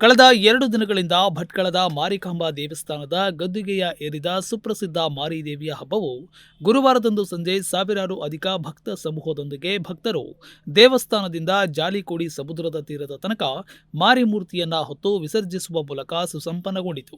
ಕಳೆದ ಎರಡು ದಿನಗಳಿಂದ ಭಟ್ಕಳದ ಮಾರಿಕಾಂಬಾ ದೇವಸ್ಥಾನದ ಗದ್ದುಗೆಯ ಏರಿದ ಸುಪ್ರಸಿದ್ಧ ಮಾರಿದೇವಿಯ ಹಬ್ಬವು ಗುರುವಾರದಂದು ಸಂಜೆ ಸಾವಿರಾರು ಅಧಿಕ ಭಕ್ತ ಸಮೂಹದೊಂದಿಗೆ ಭಕ್ತರು ದೇವಸ್ಥಾನದಿಂದ ಜಾಲಿಕೋಡಿ ಸಮುದ್ರದ ತೀರದ ತನಕ ಮಾರಿಮೂರ್ತಿಯನ್ನ ಹೊತ್ತು ವಿಸರ್ಜಿಸುವ ಮೂಲಕ ಸುಸಂಪನ್ನಗೊಂಡಿತು.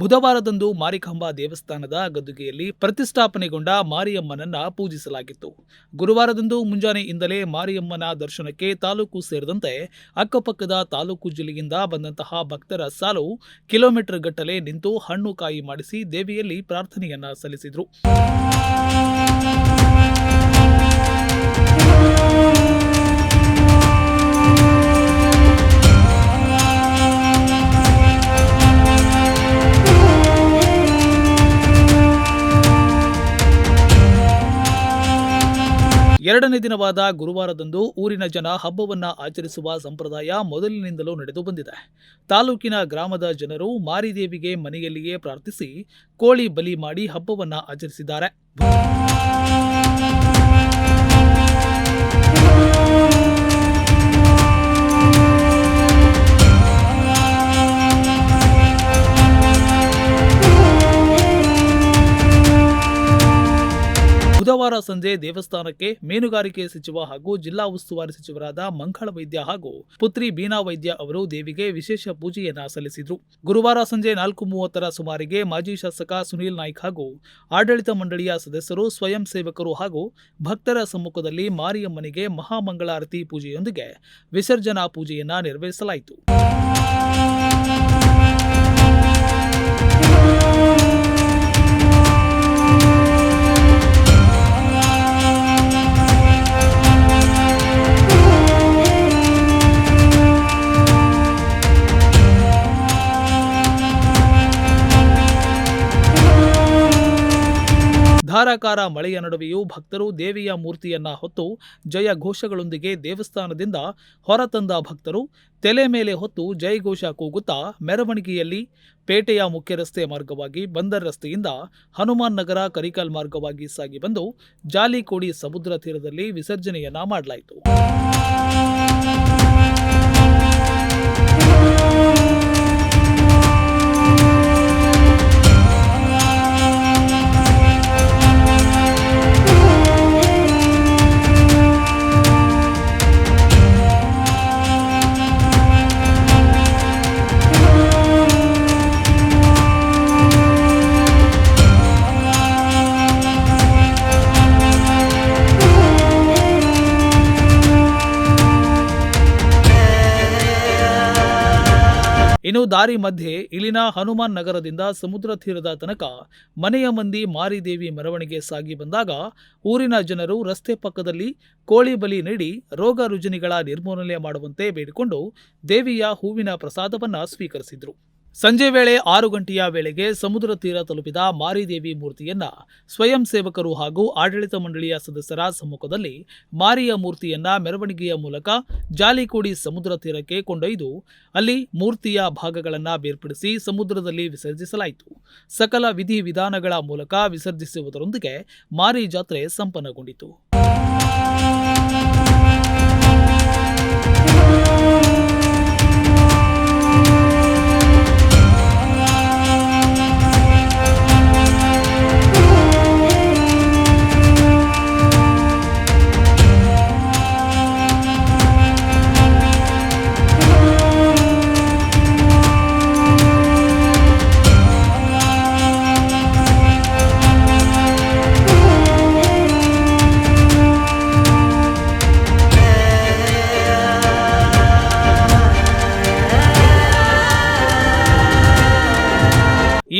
ಬುಧವಾರದಂದು ಮಾರಿಕಾಂಬಾ ದೇವಸ್ಥಾನದ ಗದ್ದುಗೆಯಲ್ಲಿ ಪ್ರತಿಷ್ಠಾಪನೆಗೊಂಡ ಮಾರಿಯಮ್ಮನನ್ನ ಪೂಜಿಸಲಾಗಿತ್ತು. ಗುರುವಾರದಂದು ಮುಂಜಾನೆಯಿಂದಲೇ ಮಾರಿಯಮ್ಮನ ದರ್ಶನಕ್ಕೆ ತಾಲೂಕು ಸೇರಿದಂತೆ ಅಕ್ಕಪಕ್ಕದ ತಾಲೂಕು ಜಿಲ್ಲೆಯಿಂದ ಬಂದಂತಹ ಭಕ್ತರ ಸಾಲು ಕಿಲೋಮೀಟರ್ ಗಟ್ಟಲೆ ನಿಂತು ಹಣ್ಣು ಕಾಯಿ ಮಾಡಿಸಿ ದೇವಿಯಲ್ಲಿ ಪ್ರಾರ್ಥನೆಯನ್ನ ಸಲ್ಲಿಸಿದ್ರು. ಎರಡನೇ ದಿನವಾದ ಗುರುವಾರದಂದು ಊರಿನ ಜನ ಹಬ್ಬವನ್ನು ಆಚರಿಸುವ ಸಂಪ್ರದಾಯ ಮೊದಲಿನಿಂದಲೂ ನಡೆದು ಬಂದಿದೆ. ತಾಲೂಕಿನ ಗ್ರಾಮದ ಜನರು ಮಾರಿದೇವಿಗೆ ಮನೆಯಲ್ಲಿಯೇ ಪ್ರಾರ್ಥಿಸಿ ಕೋಳಿ ಬಲಿ ಮಾಡಿ ಹಬ್ಬವನ್ನು ಆಚರಿಸಿದ್ದಾರೆ. ಬುಧವಾರ ಸಂಜೆ ದೇವಸ್ಥಾನಕ್ಕೆ ಮೀನುಗಾರಿಕೆ ಸಚಿವ ಹಾಗೂ ಜಿಲ್ಲಾ ಉಸ್ತುವಾರಿ ಸಚಿವರಾದ ಮಂಗಳ ವೈದ್ಯ ಹಾಗೂ ಪುತ್ರಿ ಬೀನಾ ವೈದ್ಯ ಅವರು ದೇವಿಗೆ ವಿಶೇಷ ಪೂಜೆಯನ್ನ ಸಲ್ಲಿಸಿದರು. ಗುರುವಾರ ಸಂಜೆ ನಾಲ್ಕು ಮೂವತ್ತರ ಸುಮಾರಿಗೆ ಮಾಜಿ ಶಾಸಕ ಸುನೀಲ್ ನಾಯ್ಕ್ ಹಾಗೂ ಆಡಳಿತ ಮಂಡಳಿಯ ಸದಸ್ಯರು ಸ್ವಯಂ ಸೇವಕರು ಹಾಗೂ ಭಕ್ತರ ಸಮ್ಮುಖದಲ್ಲಿ ಮಾರಿಯಮ್ಮನಿಗೆ ಮಹಾಮಂಗಳಾರತಿ ಪೂಜೆಯೊಂದಿಗೆ ವಿಸರ್ಜನಾ ಪೂಜೆಯನ್ನ ನೆರವೇರಿಸಲಾಯಿತು. ಧಾರಾಕಾರ ಮಳೆಯ ನಡುವೆಯೂ ಭಕ್ತರು ದೇವಿಯ ಮೂರ್ತಿಯನ್ನ ಹೊತ್ತು ಜಯ ಘೋಷಗಳೊಂದಿಗೆ ದೇವಸ್ಥಾನದಿಂದ ಹೊರತಂದ ಭಕ್ತರು ತಲೆ ಮೇಲೆ ಹೊತ್ತು ಜಯಘೋಷ ಕೂಗುತ್ತಾ ಮೆರವಣಿಗೆಯಲ್ಲಿ ಪೇಟೆಯ ಮುಖ್ಯ ರಸ್ತೆ ಮಾರ್ಗವಾಗಿ ಬಂದರ್ ರಸ್ತೆಯಿಂದ ಹನುಮಾನ್ ನಗರ ಕರಿಕಲ್ ಮಾರ್ಗವಾಗಿ ಸಾಗಿ ಬಂದು ಜಾಲಿಕೋಡಿ ಸಮುದ್ರ ತೀರದಲ್ಲಿ ವಿಸರ್ಜನೆಯನ್ನ ಮಾಡಲಾಯಿತು. ಇನ್ನು ದಾರಿ ಮಧ್ಯೆ ಇಲ್ಲಿನ ಹನುಮಾನ್ ನಗರದಿಂದ ಸಮುದ್ರ ತೀರದ ತನಕ ಮನೆಯ ಮಂದಿ ಮಾರಿದೇವಿ ಮೆರವಣಿಗೆ ಸಾಗಿ ಬಂದಾಗ ಊರಿನ ಜನರು ರಸ್ತೆ ಪಕ್ಕದಲ್ಲಿ ಕೋಳಿ ಬಲಿ ನೀಡಿ ರೋಗ ರುಜಿನಿಗಳ ನಿರ್ಮೂಲನೆ ಮಾಡುವಂತೆ ಬೇಡಿಕೊಂಡು ದೇವಿಯ ಹೂವಿನ ಪ್ರಸಾದವನ್ನು ಸ್ವೀಕರಿಸಿದ್ರು. ಸಂಜೆ ವೇಳೆ ಆರು ಗಂಟೆಯ ವೇಳೆಗೆ ಸಮುದ್ರ ತೀರ ತಲುಪಿದ ಮಾರಿದೇವಿ ಮೂರ್ತಿಯನ್ನ ಸ್ವಯಂ ಸೇವಕರು ಹಾಗೂ ಆಡಳಿತ ಮಂಡಳಿಯ ಸದಸ್ಯರ ಸಮ್ಮುಖದಲ್ಲಿ ಮಾರಿಯ ಮೂರ್ತಿಯನ್ನ ಮೆರವಣಿಗೆಯ ಮೂಲಕ ಜಾಲಿಕೋಡಿ ಸಮುದ್ರ ತೀರಕ್ಕೆ ಕೊಂಡೊಯ್ದು ಅಲ್ಲಿ ಮೂರ್ತಿಯ ಭಾಗಗಳನ್ನು ಬೇರ್ಪಡಿಸಿ ಸಮುದ್ರದಲ್ಲಿ ವಿಸರ್ಜಿಸಲಾಯಿತು. ಸಕಲ ವಿಧಿವಿಧಾನಗಳ ಮೂಲಕ ವಿಸರ್ಜಿಸುವುದರೊಂದಿಗೆ ಮಾರಿ ಜಾತ್ರೆ ಸಂಪನ್ನಗೊಂಡಿತು.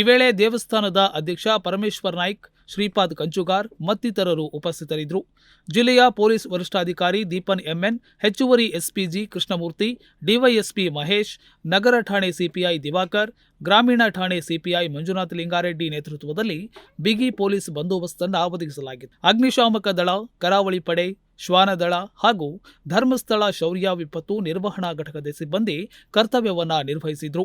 ವೇಳೆ ದೇವಸ್ಥಾನದ ಅಧ್ಯಕ್ಷ ಪರಮೇಶ್ವರ್ ನಾಯ್ಕ್, ಶ್ರೀಪಾದ್ ಕಂಚುಗಾರ್ ಮತ್ತಿತರರು ಉಪಸ್ಥಿತರಿದ್ದರು. ಜಿಲ್ಲೆಯ ಪೊಲೀಸ್ ವರಿಷ್ಠಾಧಿಕಾರಿ ದೀಪನ್ ಎಂಎನ್, ಹೆಚ್ಚುವರಿ SP G Krishnamurthy, DYSP Mahesh, ನಗರ ಠಾಣೆ ಸಿಪಿಐ ದಿವಾಕರ್, ಗ್ರಾಮೀಣ ಠಾಣೆ ಸಿಪಿಐ ಮಂಜುನಾಥ್ ಲಿಂಗಾರೆಡ್ಡಿ ನೇತೃತ್ವದಲ್ಲಿ ಬಿಗಿ ಪೊಲೀಸ್ ಬಂದೋಬಸ್ತನ್ನು ಒದಗಿಸಲಾಗಿತ್ತು ಅಗ್ನಿಶಾಮಕ ದಳ, ಕರಾವಳಿ ಪಡೆ, ಶ್ವಾನದಳ ಹಾಗೂ ಧರ್ಮಸ್ಥಳ ಶೌರ್ಯ ವಿಪತ್ತು ನಿರ್ವಹಣಾ ಘಟಕದ ಸಿಬ್ಬಂದಿ ಕರ್ತವ್ಯವನ್ನ ನಿರ್ವಹಿಸಿದ್ರು.